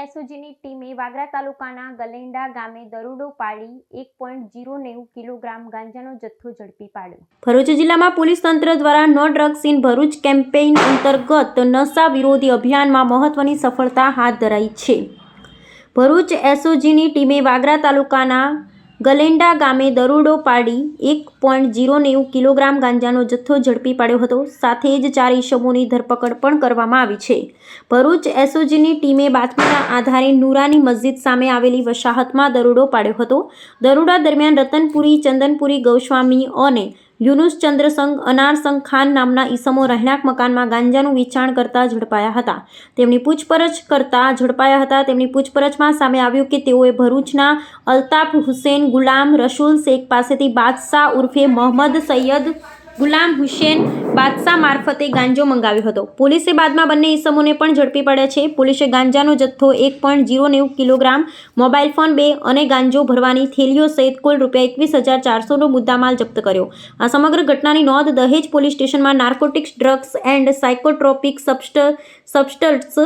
એસઓજીની ટીમે વાગરા તાલુકાના ગલેન્ડા ગામે દરોડો પાડી એક પોઈન્ટ જીરો નેવું કિલોગ્રામ ગાંજાનો જથ્થો ઝડપી પાડ્યો. ભરૂચ જિલ્લામાં પોલીસ તંત્ર દ્વારા no drugs in Bharuch campaign અંતર્ગત નશા વિરોધી અભિયાનમાં મહત્વની સફળતા હાથ ધરાઈ છે. ભરૂચ એસઓજીની ટીમે વાગરા તાલુકાના ગલેન્ડા ગામે દરોડો પાડી એક પોઈન્ટ જીરો નેવું કિલોગ્રામ ગાંજાનો જથ્થો ઝડપી પાડ્યો હતો. સાથે જ ચાર ઈસમોની ધરપકડ પણ કરવામાં આવી છે. ભરૂચ એસઓજીની ટીમે બાતમીના આધારે નુરાની મસ્જિદ સામે આવેલી વસાહતમાં દરોડો પાડ્યો હતો. દરોડા દરમિયાન રતનપુરી, ચંદનપુરી, ગૌસ્વામી અને યુનુસ ચંદ્રસંગ અનારસંઘ ખાન નામના ઈસમો રહેણાંક મકાનમાં ગાંજાનું વેચાણ કરતા ઝડપાયા હતા. તેમની પૂછપરછ કરતા ઝડપાયા હતા. તેમની પૂછપરછમાં સામે આવ્યું કે તેઓએ ભરૂચના અલ્તાફ હુસેન ગુલામ રસુલ શેખ પાસેથી બાદશાહ ઉર્ફે મોહમ્મદ સૈયદ ગુલામ હુસેન બાદશાહ મારફતે ગાંજો મંગાવ્યો હતો. પોલીસે બાદમાં બંને ઈસમોને પણ ઝડપી પડ્યા છે. પોલીસે ગાંજાનો જથ્થો એક પોઈન્ટ જીરો નેવું કિલોગ્રામ, મોબાઈલ ફોન બે અને ગાંજો ભરવાની થેલીઓ સહિત કુલ રૂપિયા એકવીસ હજાર ચારસોનો મુદ્દામાલ જપ્ત કર્યો. આ સમગ્ર ઘટનાની નોંધ દહેજ પોલીસ સ્ટેશનમાં નાર્કોટિક્સ, ડ્રગ્સ એન્ડ સાયકોટ્રોપિક સબસ્ટ સબસ્ટન્સ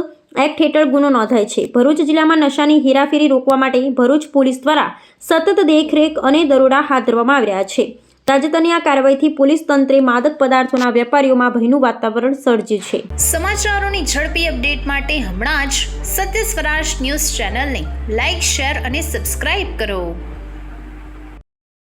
એક્ટ હેઠળ ગુનો નોંધાય છે. ભરૂચ જિલ્લામાં નશાની હેરાફેરી રોકવા માટે ભરૂચ પોલીસ દ્વારા સતત દેખરેખ અને દરોડા હાથ ધરવામાં આવી રહ્યા છે. તાજેતરની આ કાર્યવાહીથી પોલીસ તંત્રે માદક પદાર્થોના વેપારીઓમાં ભયનું વાતાવરણ સર્જ્યું છે. સમાચારોની ઝડપી અપડેટ માટે હમણાં જ સત્ય સ્વરાજ ન્યૂઝ ચેનલને લાઇક શેર અને સબસ્ક્રાઇબ કરો.